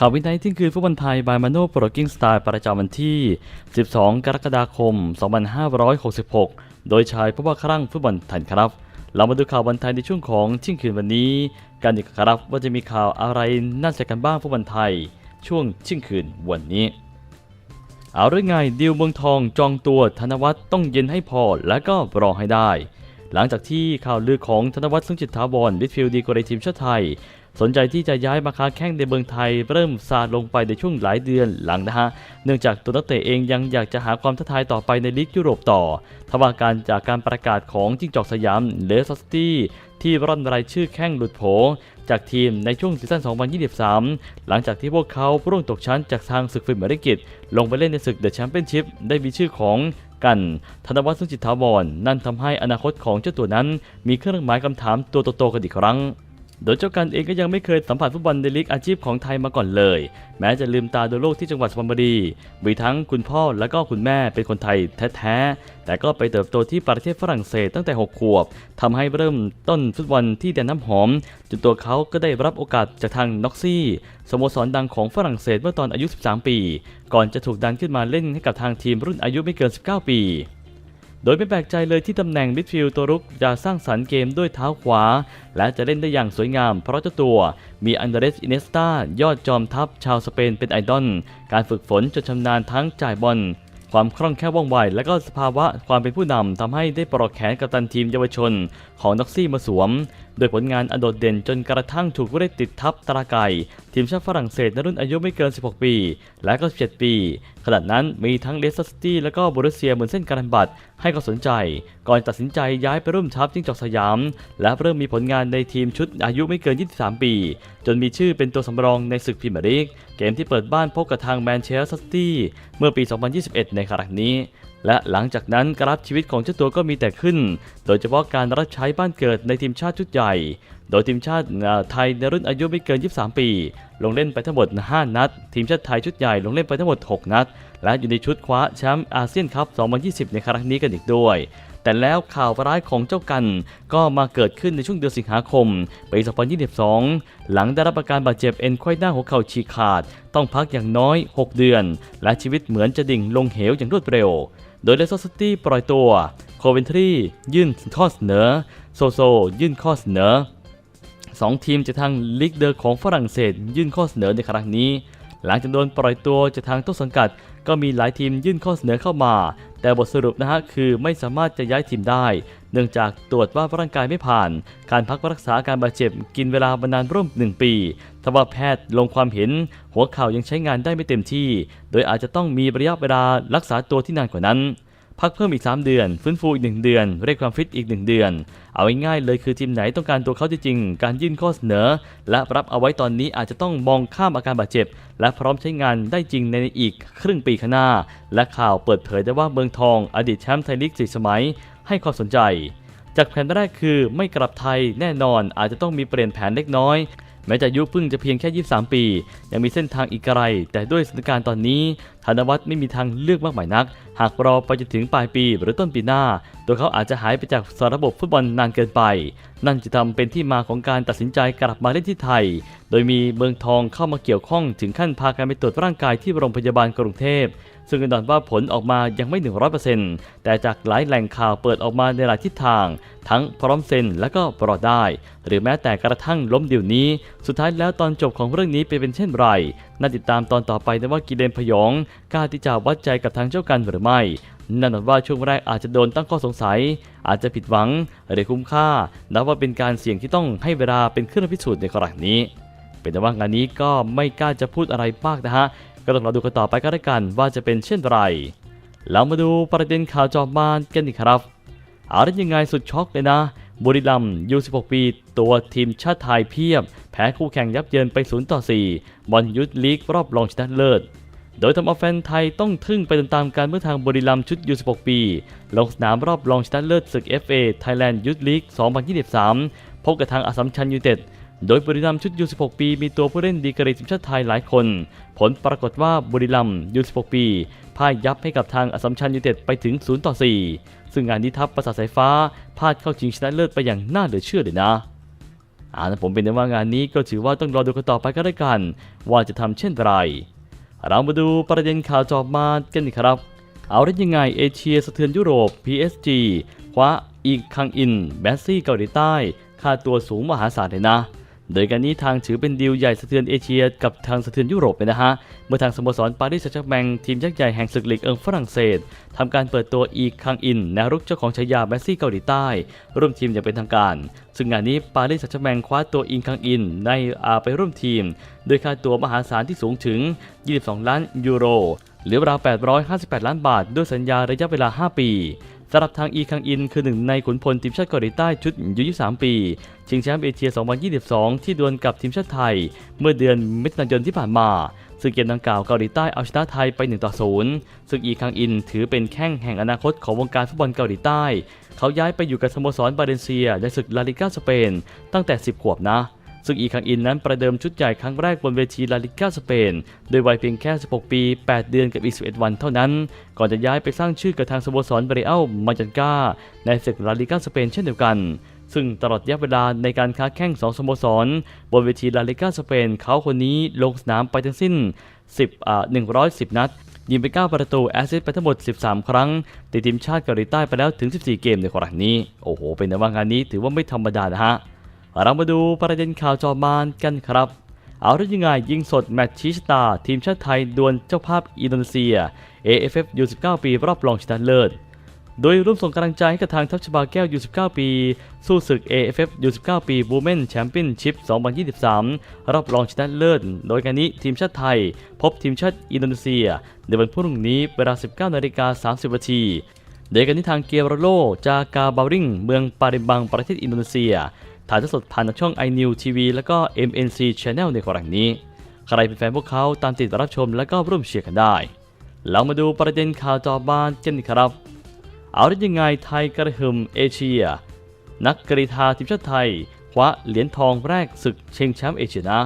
ข่าววินัยที่คืนฟุตบอลไทยบายมาโนโปรกิ้งสไตล์ประจำวันที่ 12 กรกฎาคม 2566 โดยชายผู้ว่าครั่งฟุตบอลไทยครับ เรามาดูข่าวบอลไทยในช่วงของเที่ยงคืนวันนี้กันดีกว่าครับว่าจะมีข่าวอะไรน่าสนใจกันบ้างฟุตบอลไทย ช่วงเที่ยงคืนวันนี้ เอาเรื่องไงดิวเมืองทองจองตัวธนวัฒน์ต้องเย็นให้พอและก็รอให้ได้หลังจากที่ข่าวลือของธนวัฒน์ซึ่งจิตถาวรมิดฟิลด์ดีกรีทีมชาติไทย สนใจที่จะย้ายมาค้าแข้งในเมืองไทย เริ่มซาลงไปในช่วงหลายเดือนหลังนะฮะ เนื่องจากตัวนักเตะเองยังอยากจะหาความท้าทายต่อไปในลีกยุโรปต่อทว่าการจากการประกาศของจิ้งจอกสยามเลสสตี้ที่ร่อนรายชื่อแข้งหลุดโผจากทีมในช่วงซีซั่น 2023 หลังจากที่พวกเขาร่วงตกชั้นจากทางศึกฟิมเมริกิตลงไปเล่นในศึกเดอะแชมเปี้ยนชิพได้มีชื่อของกัน ธนวัฒน์สุจิตถาวรนั่นทำให้อนาคตของเจ้าตัวนั้น มีเครื่องหมายคำถามตัวโตๆกันอีกครั้ง โดยเจ้ากันเองก็ยังไม่เคยสัมผัสฟุตบอลในลีกอาชีพของไทยมาก่อนเลย แม้จะลืมตาดูโลกที่จังหวัดสุพรรณบุรี มีทั้งคุณพ่อและก็คุณแม่เป็นคนไทยแท้ๆ แต่ก็ไปเติบโตที่ประเทศฝรั่งเศสตั้งแต่ 6 ขวบทำให้เริ่มต้นฟุตบอลที่แดนน้ำหอม จนตัวเขาก็ได้รับโอกาสจากทางน็อกซี่สโมสรดังของฝรั่งเศสเมื่อตอนอายุ 13 ปี ก่อนจะถูกดันขึ้นมาเล่นให้กับทางทีมรุ่นอายุไม่เกิน 19 ปี โดยไม่แปลกใจเลยที่ตำแหน่งมิดฟิลด์ตัวรุกจะสร้างสรรค์เกมด้วยเท้าขวา และจะเล่นได้อย่างสวยงาม เพราะเจ้าตัวมีอันเดรสอินเนสตายอดจอมทัพชาวสเปนเป็นไอดอล การฝึกฝนจนชำนาญทั้งจ่ายบอลความคล่องแคล่วว่องไว และก็สภาวะความเป็นผู้นำทำให้ได้ปลอกแขนกัปตันทีมเยาวชน ของน็อกซี่มาสวม โดยผลงานอันโดดเด่นจนกระทั่งถูกเรียกติดทัพตราไก่ ทีมชาติฝรั่งเศสในรุ่นอายุไม่เกิน 16 ปี และก็ 17 ปี ขณะนั้นมีทั้งเลสเตอร์ซิตี้และก็บรูเซียเหมือนเส้นการันบัต ให้เขาสนใจ ก่อนตัดสินใจย้ายไปร่วมทัพจิ้งจอกสยาม และเริ่มมีผลงานในทีมชุดอายุไม่เกิน 23 ปี จนมีชื่อเป็นตัวสำรองในศึกพรีเมียร์ลีก เกมที่เปิดบ้านพบกับทางแมนเชสเตอร์ซิตี้เมื่อปี 2021 ในครั้งนี้ และหลังจากนั้นกราฟชีวิตของเจ้าตัวก็มีแต่ขึ้น โดยเฉพาะการรับใช้บ้านเกิดในทีมชาติชุดใหญ่ โดยทีมชาติไทยในรุ่นอายุไม่เกิน 23 ปี ลงเล่นไปทั้งหมด 5 นัด ทีมชาติไทยชุดใหญ่ลงเล่นไปทั้งหมด 6 นัด และอยู่ในชุดคว้าแชมป์อาเซียนคัพ 2020 ในครั้งนี้กันอีกด้วยแต่แล้วข่าวร้ายของเจ้ากันก็มาเกิดขึ้นในช่วงเดือนสิงหาคมปี2022 หลังได้รับอาการบาดเจ็บเอ็นไขว้หน้าหัวเข่าฉีกขาด ต้องพักอย่างน้อย 6 เดือน และชีวิตเหมือนจะดิ่งลงเหวอย่างรวดเร็ว โดยเลสเตอร์ซิตี้ปล่อยตัว โคเวนทรียื่นข้อเสนอ โซโซ ยื่นข้อเสนอสองทีมจะทางลีกเดอร์ของฝรั่งเศส ยื่นข้อเสนอในครั้งนี้ หลังจากโดนปล่อยตัวจะทางต้นสังกัด ก็มีหลายทีมยื่นข้อเสนอเข้ามา แต่บทสรุปนะฮะคือไม่สามารถจะย้ายทีมได้ เนื่องจากตรวจว่าร่างกายไม่ผ่าน การพักรักษาการบาดเจ็บกินเวลามานานร่วม 1 ปีทว่าแพทย์ลงความเห็น หัวเข่ายังใช้งานได้ไม่เต็มที่ โดยอาจจะต้องมีระยะเวลารักษาตัวที่นานกว่านั้น พักเพิ่มอีก 3 เดือน ฟื้นฟูอีก 1 เดือน เรียกความฟิตอีก 1 เดือน เอาง่ายๆเลยคือทีมไหนต้องการตัวเขาจริงๆ การยื่นข้อเสนอ และรับเอาไว้ตอนนี้อาจจะต้องมองข้ามอาการบาดเจ็บ และพร้อมใช้งานได้จริงในอีกครึ่งปีข้างหน้า และข่าวเปิดเผยได้ว่าเมืองทอง อดีตแชมป์ไทยลีกสี่สมัย ให้ความสนใจ จากแผนแรกคือไม่กลับไทยแน่นอนอาจจะต้องมีเปลี่ยนแผนเล็กน้อย แม้จะยุเพิ่งจะเพียงแค่ 23 ปี ยังมีเส้นทางอีกไกล แต่ด้วยสถานการณ์ตอนนี้ ธนวัฒน์ไม่มีทางเลือกมากมายนัก หากรอไปจนถึงปลายปีหรือต้นปีหน้า ตัวเขาอาจจะหายไปจากสารระบบฟุตบอลนานเกินไป นั่นจะทำเป็นที่มาของการตัดสินใจกลับมาเล่นที่ไทย โดยมีเมืองทองเข้ามาเกี่ยวข้องถึงขั้นพาการไปตรวจร่างกายที่โรงพยาบาลกรุงเทพ ซึ่งแน่นอนว่าผลออกมายังไม่ 100%แต่จากหลายแหล่งข่าวเปิดออกมาในหลายทิศทาง ทั้งพร้อมเซ็นและก็ปลอดได้ หรือแม้แต่กระทั่งล้มเดี่ยวนี้ สุดท้ายแล้วตอนจบของเรื่องนี้เป็นเป็นเช่นไร น่าติดตามตอนต่อไปนะว่ากิเลนพยองกล้าที่จะวัดใจกับทางเจ้ากันหรือไม่แน่นอนว่าช่วงแรกอาจจะโดนตั้งข้อสงสัย อาจจะผิดหวังหรือคุ้มค่านับว่าเป็นการเสี่ยงที่ต้องให้เวลาเป็นเครื่องพิสูจน์ในกรณีนี้ เป็นแต่ว่างานนี้ก็ไม่กล้าจะพูดอะไรมากนะฮะ ก็ต้องรอดูกันต่อไปก็แล้วกันว่าจะเป็นเช่นไรเรามาดูประเด็นข่าวจอบมานกันอีกครับเอาได้ยังไงสุดช็อกเลยนะ บุรีรัมยู16 ปี ตัวทีมชาติไทยเพียบ แพ้คู่แข่งยับเยินไป 0 ต่อ 4 บอลยุทธลีกรอบรองชนะเลิศ โดยทำเอาแฟนไทยต้องทึ่งไปตามๆกันเมื่อทางบุรีรัมย์ชุดยู16 ปี ลงสนามรอบรองชนะเลิศศึก FA Thailand Youth League 2023 พบกับทางอัสสัมชัญยูไนเต็ด โดยบุรีรัมย์ชุดยู16 ปี มีตัวผู้เล่นดีกรีทีมชาติไทยหลายคน ผลปรากฏว่าบุรีรัมย์ยู16 ปีพ่ายยับให้กับทางอสัมชัญยูเต็ดไปถึง 0 ต่อ 4 ซึ่งงานนี้ทัพประสาทสายฟ้าพลาดเข้าชิงชนะเลิศไปอย่างน่าเหลือเชื่อเลยนะอ่าแต่ผมเป็นได้ว่างานนี้ก็ถือว่าต้องรอดูกันต่อไปก็ได้กัน ว่าจะทำเช่นไร เรามาดูประเด็นข่าวจอบมากันดีครับ เอาได้ยังไงเอเชียสะเทือนยุโรป PSG คว้าอีกคังอินแบสซี่เกาหลีใต้ ค่าตัวสูงมหาศาลเลยนะ โดยการนี้ทางถือเป็นดีลใหญ่สะเทือนเอเชียกับทางสะเทือนยุโรปเลยนะฮะ เมื่อทางสโมสรปารีสแซงต์แชร์แมงทีมยักษ์ใหญ่แห่งศึกลีกเอิงฝรั่งเศสทำการเปิดตัวอีกคังอินแนวรุกเจ้าของฉายาแบสซี่เกาหลีใต้ ร่วมทีมอย่างเป็นทางการ ซึ่งงานนี้ปารีสแซงต์แชร์แมงคว้าตัวอิงคังอินในอาไปร่วมทีม โดยค่าตัวมหาศาลที่สูงถึง 22 ล้านยูโรหรือราว858 ล้านบาท ด้วยสัญญาระยะเวลา 5 ปี สำหรับทางอีคังอินคือหนึ่งในขุนพลทีมชาติเกาหลีใต้ชุดอายุ23 ปี ชิงแชมป์เอเชีย 2022 ที่ดวลกับทีมชาติไทย เมื่อเดือนมิถุนายนที่ผ่านมา ซึ่งเกมดังกล่าวเกาหลีใต้เอาชนะไทยไป 1 ต่อ 0 ซึ่งอีคังอินถือเป็นแข้งแห่งอนาคตของวงการฟุตบอลเกาหลีใต้ เขาย้ายไปอยู่กับสโมสรบาเลนเซียในศึกลาลิก้าสเปนตั้งแต่ 10 ขวบนะ ซึ่งอีคังอินนั้นประเดิมชุดใหญ่ครั้งแรกบนเวทีลาลิก้าสเปนโดยวัยเพียงแค่ 16 ปี 8 เดือนกับอีก 11 วันเท่านั้น ก่อนจะย้ายไปสร้างชื่อกับทางสโมสรเบรอัลมาจันกาในศึกลาลิก้าสเปนเช่นเดียวกันซึ่งตลอดระยะเวลาในการค้าแข่ง2สโมสร บนเวทีลาลิก้าสเปนเขาคนนี้ลงสนามไปทั้งสิ้น 10อ่า110 นัด ยิงไป 9 ประตูแอสซิสต์ไปทั้งหมด 13 ครั้ง ติดทีมชาติเกาหลีใต้ไปแล้วถึง 14 เกมในครั้งนี้ โอ้โห เป็นแต่ว่างานนี้ถือว่าไม่ธรรมดานะฮะ เรามาดูประเด็นข่าวจอมานกันครับ เอาได้ยังไงยิงสดแมตช์ชีสตา ทีมชาติไทยดวลเจ้าภาพอินโดนีเซีย AFF U19 ปีรอบรองชนะเลิศ โดยร่วมส่งกำลังใจให้กับทางทัพชบาแก้ว U19 ปี สู้ศึก AFF U19 ปี Women Championship 2023 รอบรองชนะเลิศ โดยการนี้ทีมชาติไทย พบทีมชาติอินโดนีเซีย ในวันพรุ่งนี้เวลา 19นาฬิกา30นาทีโดยการนี้ทางเกียร์โลจากาบาริงเมืองปาริมบังประเทศอินโดนีเซีย ถ่ายทอดสดผ่านทางช่อง iNew TV แล้วก็ MNC Channel ในครั้งนี้ ใครเป็นแฟนพวกเขาตามติดรับชมแล้วก็ร่วมเชียร์กันได้ เรามาดูประเด็นข่าวจอบ้านกันครับ เอาได้ยังไงไทยกระหึ่มเอเชีย นักกรีฑาทีมชาติไทยคว้าเหรียญทองแรกศึกเชิงแชมป์เอเชียนะ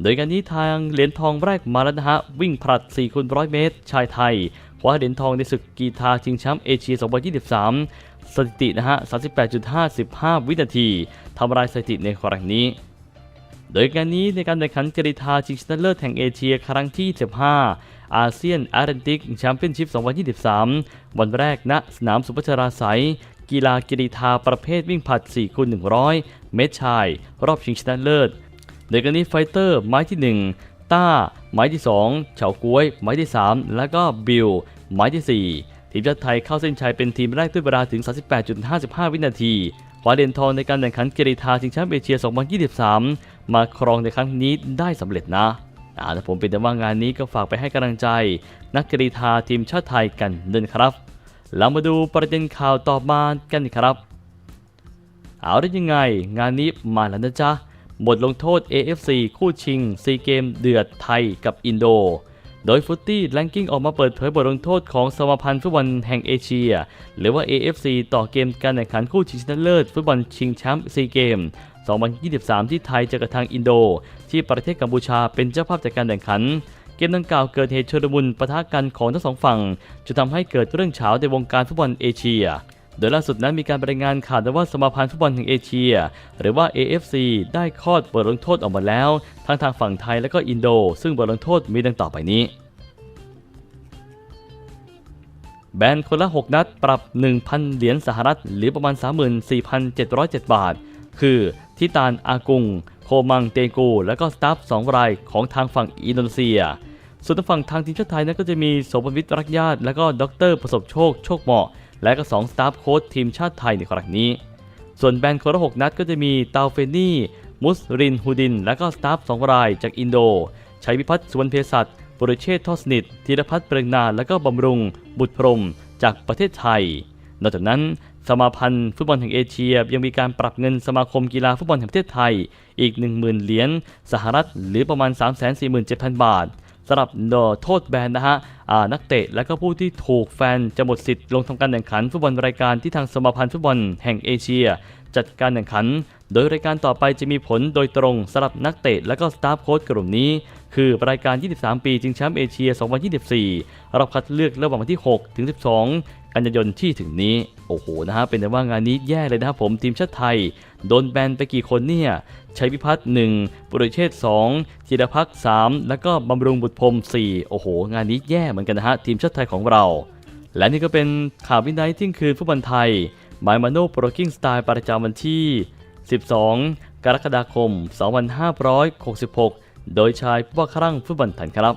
โดยการนี้ทางเหรียญทองแรกมาแล้วนะฮะวิ่งผลัด4คูณ100 เมตร ชายไทยคว้าเหรียญทองในศึกกีฬาชิงแชมป์เอเชีย 2023 สถิตินะฮะ 38.55 วินาทีทำลายสถิติในครั้งนี้ โดยการนี้ในการแข่งขันกรีฑาชิงชนะเลิศแห่งเอเชียครั้งที่ 15 อาเซียนแอตแลนติกแชมเปี้ยนชิพ 2023 วันแรกณสนามสุพัชราไสยกีฬากรีฑาประเภทวิ่งผลัด4คูณ100 เมตรชาย รอบชิงชนะเลิศ โดยการนี้ไฟเตอร์ไม้ที่ 1 ต้า ไม้ที่ 2 เฉาก้วย ไม้ที่ 3 แล้วก็บิลไม้ที่ 4 ทีมชาติไทยเข้าเส้นชัยเป็นทีมแรกด้วยเวลาถึง 38.55 วินาทีคว้าเหรียญทองในการแข่งขันกรีฑาชิงแชมป์เอเชีย 2023 มาครองในครั้งนี้ได้สำเร็จนะอาแต่ผมเป็นแต่ว่างานนี้ก็ฝากไปให้กำลังใจ นักกรีฑาทีมชาติไทยกันเดินครับ เรามาดูประเด็นข่าวต่อมากันครับ เอาได้ยังไง งานนี้มาแล้วนะจ๊ะบทลงโทษ AFC คู่ชิงซีเกมเดือดไทยกับอินโด โดยฟุตตี้แลนกิ้งออกมาเปิดเผยบทลงโทษของสมาพันธ์ฟุตบอลแห่งเอเชีย หรือว่า AFC ต่อเกมการแข่งขันคู่ชิงชนะเลิศฟุตบอลชิงแชมป์ซีเกม2023 ที่ไทยเจอกับทางอินโด ที่ประเทศกัมพูชาเป็นเจ้าภาพจัดการแข่งขัน เกมดังกล่าวเกิดเหตุชุลมุนปะทะกันของทั้งสองฝั่งจนทำให้เกิดเรื่องเฉาในวงการฟุตบอลเอเชีย โดยล่าสุดนั้นมีการรายงานข่าวว่าสมาพันธ์ฟุตบอลแห่งเอเชีย หรือว่า AFC ได้คอดบทลงโทษออกมาแล้ว ทั้งทางฝั่งไทยและก็อินโด ซึ่งบทลงโทษมีดังต่อไปนี้ แบนคนละ 6 นัดปรับ 1,000 เหรียญสหรัฐ หรือประมาณ 34,707 บาท คือทิตานอากุง โคมังเตกู และก็สตาฟ2รายของทางฝั่งอินโดนีเซียส่วนทางฝั่งทางทีมชาติไทยนั้นก็จะมีโสมวิทย์รักญาติ และก็ดรประสบโชคโชคเหมาะ และก็2สตาฟโค้ชทีมชาติไทยในครั้งนี้ ส่วนแบนคนละ6นัดก็จะมีตาเฟนี่ มุสรินฮูดิน และก็สตาฟ2รายจากอินโด ชัยพิพัฒน์สุวรรณเภสัชปุรเชษฐ์ทอสนิทธีรพัฒน์เปรงนา และก็บำรุง บุตรพรหมจากประเทศไทย นอกจากนั้นสมาพันธ์ฟุตบอลแห่งเอเชียยังมีการปรับเงินสมาคมกีฬาฟุตบอลแห่งประเทศไทยอีก 10,000 เหรียญสหรัฐหรือประมาณ 347,000 บาท สำหรับโทษแบนนะฮะนักเตะและก็ผู้ที่ถูกแฟนจะหมดสิทธิ์ลงทำการแข่งขันฟุตบอลรายการที่ทางสมาพันธ์ฟุตบอลแห่งเอเชีย จัดการแข่งขัน โดยรายการต่อไปจะมีผลโดยตรงสำหรับนักเตะและก็สตาฟโค้ชกลุ่มนี้ คือรายการ 23 ปีชิงแชมป์เอเชีย 2024รอบคัดเลือกระหว่างวันที่ 6 ถึง 12 กันยายนที่ถึงนี้ โอ้โหนะฮะเป็นแต่ว่างานนี้แย่เลยนะครับผมทีมชาติไทย โดนแบนไปกี่คนเนี่ยชัยพิพัฒน์1ปุริเชษฐ์2จิรพักษ์3แล้วก็บำรุงบุตรพรหม4โอ้โห งานนี้แย่เหมือนกันนะฮะทีมชาติไทยของเรา และนี่ก็เป็นข่าววินัยทิ้งคืนฟุตบอลไทยบายมาโนโปรกิ้งสไตล์ประจำวันที่ 12 กรกฎาคม 2566 โดยชายผู้ว่าครั่งฟุตบอลไทยครับ